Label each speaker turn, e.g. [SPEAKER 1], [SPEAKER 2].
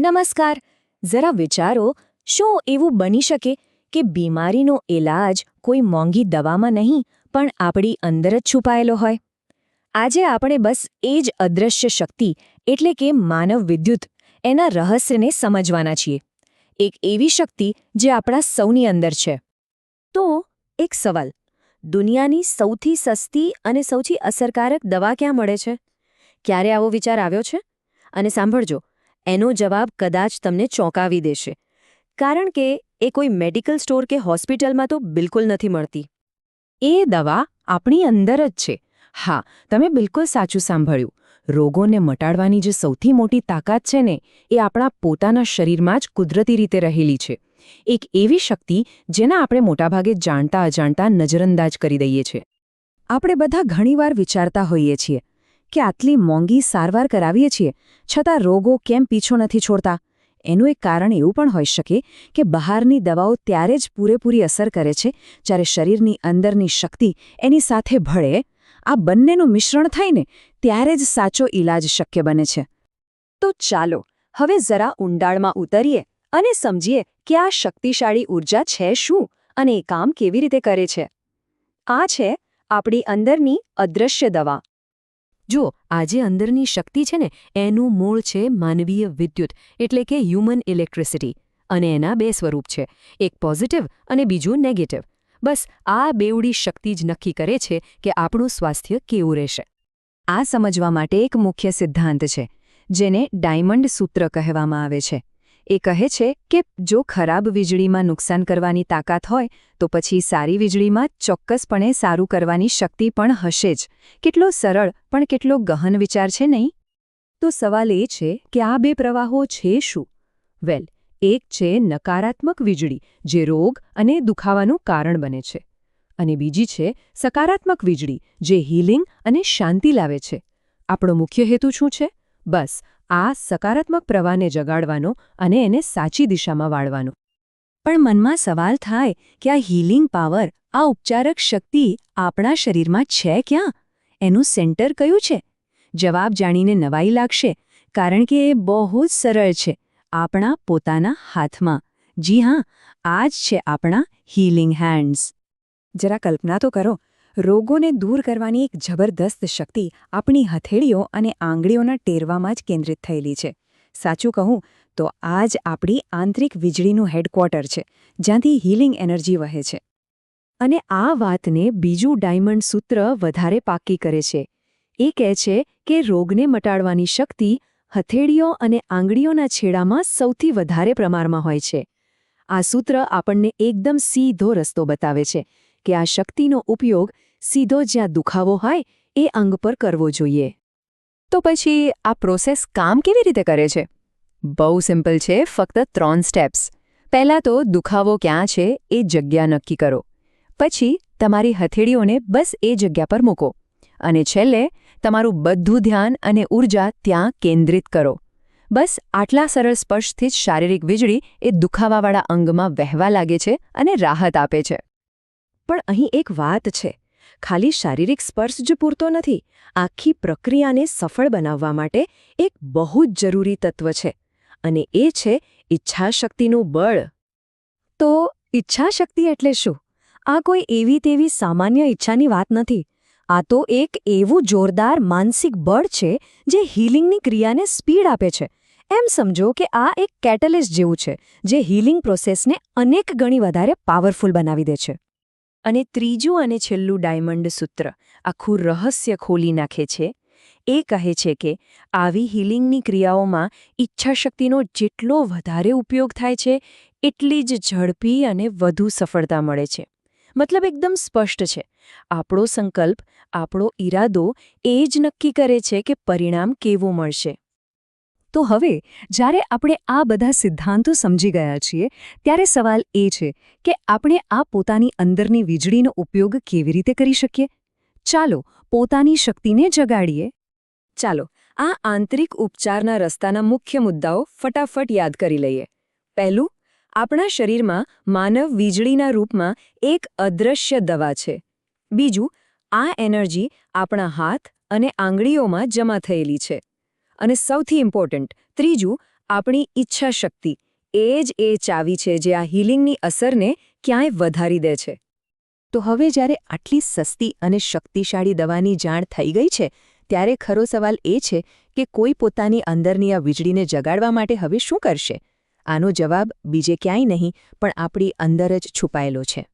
[SPEAKER 1] નમસ્કાર. જરા વિચારો, શું એવું બની શકે કે બીમારીનો ઇલાજ કોઈ મોંઘી દવામાં નહીં, પણ આપણી અંદર જ છુપાયેલો હોય? આજે આપણે બસ એ જ અદૃશ્ય શક્તિ, એટલે કે માનવ વિદ્યુત, એના રહસ્યને સમજવાના છીએ. એક એવી શક્તિ જે આપણા સૌની અંદર છે. તો, એક સવાલ. દુનિયાની સૌથી સસ્તી અને સૌથી અસરકારક દવા ક્યાં મળે છે? ક્યારે આવો વિચાર આવ્યો છે? અને સાંભળજો એનો જવાબ કદાચ તમને ચોંકાવી દેશે. કારણ કે, એ કોઈ મેડિકલ સ્ટોર કે હોસ્પિટલમાં તો બિલકુલ નથી મળતી. એ દવા આપણી અંદર જ છે. હા, તમે બિલકુલ સાચું સાંભળ્યું. રોગોને મટાડવાની જે સૌથી મોટી તાકાત છે ને, એ આપણા પોતાના શરીરમાં જ કુદરતી રીતે રહેલી છે. એક એવી શક્તિ જેના આપણે મોટાભાગે જાણતા અજાણતા નજરઅંદાજ કરી દઈએ છીએ. આપણે બધા ઘણીવાર વિચારતા હોઈએ છીએ કે આટલી મોંઘી સારવાર કરાવીએ છીએ, છતાં રોગો કેમ પીછો નથી છોડતા? એનું એક કારણ એવું પણ હોઈ શકે કે બહારની દવાઓ ત્યારે જ પૂરેપૂરી અસર કરે છે જ્યારે શરીરની અંદરની શક્તિ એની સાથે ભળે. આ બંનેનું મિશ્રણ થઈને ત્યારે જ સાચો ઈલાજ શક્ય બને છે. તો ચાલો, હવે જરા ઊંડાણમાં ઉતરીએ અને સમજીએ કે આ શક્તિશાળી ઊર્જા છે શું અને એ કામ કેવી રીતે કરે છે. આ છે આપણી અંદરની અદૃશ્ય દવા. જો આજે અંદરની શક્તિ છે ને, એનું મૂળ છે માનવીય વિદ્યુત, એટલે કે હ્યુમન ઇલેક્ટ્રિસિટી અને એના બે સ્વરૂપ છે, એક પોઝિટિવ અને બીજું નેગેટિવ બસ આ બેવડી શક્તિ જ નક્કી કરે છે કે આપણું સ્વાસ્થ્ય કેવું રહેશે. આ સમજવા માટે એક મુખ્ય સિદ્ધાંત છે, જેને ડાયમંડ સૂત્ર કહેવામાં આવે છે. એ કહે છે કે જો ખરાબ વીજળીમાં નુકસાન કરવાની તાકાત હોય, તો પછી સારી વીજળીમાં ચોક્કસપણે સારું કરવાની શક્તિ પણ હશે જ. કેટલો સરળ, પણ કેટલો ગહન વિચાર છે નહીં? તો સવાલ એ છે કે આ બે પ્રવાહો છે શું? વેલ, એક છે નકારાત્મક વીજળી, જે રોગ અને દુખાવાનું કારણ બને છે. અને બીજી છે સકારાત્મક વીજળી, જે હીલિંગ અને શાંતિ લાવે છે. આપણો મુખ્ય હેતુ શું છે? બસ આ સકારાત્મક પ્રવાહને જગાડવાનો અને એને સાચી દિશામાં વાળવાનો. પણ મનમાં સવાલ થાય કે આ હીલિંગ પાવર, આ ઉપચારક શક્તિ આપણા શરીરમાં છે ક્યાં? એનું સેન્ટર કયું છે? જવાબ જાણીને નવાઈ લાગશે, કારણ કે એ બહુ જ સરળ છે, આપણા પોતાના હાથમાં. જી હા, આ જ છે આપણા હીલિંગ હેન્ડ્સ. જરા કલ્પના તો કરો રોગોને દૂર કરવાની એક જબરદસ્ત શક્તિ આપણી હથેળીઓ અને આંગળીઓના ટેરવામાં જ કેન્દ્રિત થયેલી છે. સાચું કહું તો આ જ આપણી આંતરિક વીજળીનું હેડક્વાર્ટર છે, જ્યાંથી હીલિંગ એનર્જી વહે છે. અને આ વાતને બીજું ડાયમંડ સૂત્ર વધારે પાક્કી કરે છે. એ કહે છે કે રોગને મટાડવાની શક્તિ હથેળીઓ અને આંગળીઓના છેડામાં સૌથી વધારે પ્રમાણમાં હોય છે. આ સૂત્ર આપણને એકદમ સીધો રસ્તો બતાવે છે કે આ શક્તિનો ઉપયોગ સીધો જ્યાં દુખાવો હોય, એ અંગ પર કરવો જોઈએ. તો પછી, આ પ્રોસેસ કામ કેવી રીતે કરે છે? બહુ સિમ્પલ છે, ફક્ત ત્રણ સ્ટેપ્સ પહેલાં તો દુખાવો ક્યાં છે, એ જગ્યા નક્કી કરો. પછી, તમારી હથેળીઓને બસ એ જગ્યા પર મૂકો. અને છેલ્લે, તમારું બધું ધ્યાન અને ઊર્જા ત્યાં કેન્દ્રિત કરો. બસ, આટલા સરળ સ્પર્શથી જ શારીરિક વીજળી એ દુખાવાવાળા અંગમાં વહેવા લાગે છે અને રાહત આપે છે. પણ અહીં એક વાત છે. ખાલી શારીરિક સ્પર્શ જ પૂરતો નથી, આખી પ્રક્રિયાને સફળ બનાવવા માટે એક બહુ જ જરૂરી તત્વ છે, અને એ છે ઈચ્છાશક્તિનું બળ. તો ઈચ્છાશક્તિ એટલે શું? આ કોઈ એવી તેવી સામાન્ય ઈચ્છાની વાત નથી, આ તો એક એવું જોરદાર માનસિક બળ છે જે હીલિંગની ક્રિયાને સ્પીડ આપે છે. એમ સમજો કે આ એક કેટલિસ્ટ જેવું છે, જે હીલિંગ પ્રોસેસને અનેક ગણી વધારે પાવરફુલ બનાવી દે છે. અને ત્રીજું અને છેલ્લું ડાયમંડ સૂત્ર આખું રહસ્ય ખોલી નાખે છે. એ કહે છે કે, આવી હિલિંગની ક્રિયાઓમાં ઈચ્છાશક્તિનો જેટલો વધારે ઉપયોગ થાય છે, એટલી જ ઝડપી અને વધુ સફળતા મળે છે. મતલબ એકદમ સ્પષ્ટ છે. આપણો સંકલ્પ, આપણો ઈરાદો એ જ નક્કી કરે છે કે પરિણામ કેવું મળશે. તો હવે, જ્યારે આપણે આ બધા સિદ્ધાંતો સમજી ગયા છીએ, ત્યારે સવાલ એ છે કે આપણે આ પોતાની અંદરની વીજળીનો ઉપયોગ કેવી રીતે કરી શકીએ? ચાલો, પોતાની શક્તિને જગાડીએ. ચાલો, આ આંતરિક ઉપચારના રસ્તાના મુખ્ય મુદ્દાઓ ફટાફટ યાદ કરી લઈએ. પહેલું, આપણા શરીરમાં માનવ વીજળીના રૂપમાં એક અદૃશ્ય દવા છે. બીજું, આ એનર્જી આપણા હાથ અને આંગળીઓમાં જમા થયેલી છે. અને સૌથી ઇમ્પોર્ટન્ટ ત્રીજું, આપણી ઈચ્છા શક્તિ એ જ એ ચાવી છે જે આ હીલિંગની અસરને ક્યાંય વધારી દે છે.
[SPEAKER 2] તો હવે જ્યારે આટલી સસ્તી અને શક્તિશાળી દવાની જાણ થઈ ગઈ છે, ત્યારે ખરો સવાલ એ છે કે કોઈ પોતાની અંદરની આ વીજળીને જગાડવા માટે હવે શું કરશે? આનો જવાબ બીજે ક્યાંય નહીં, પણ આપણી અંદર જ છુપાયેલો છે.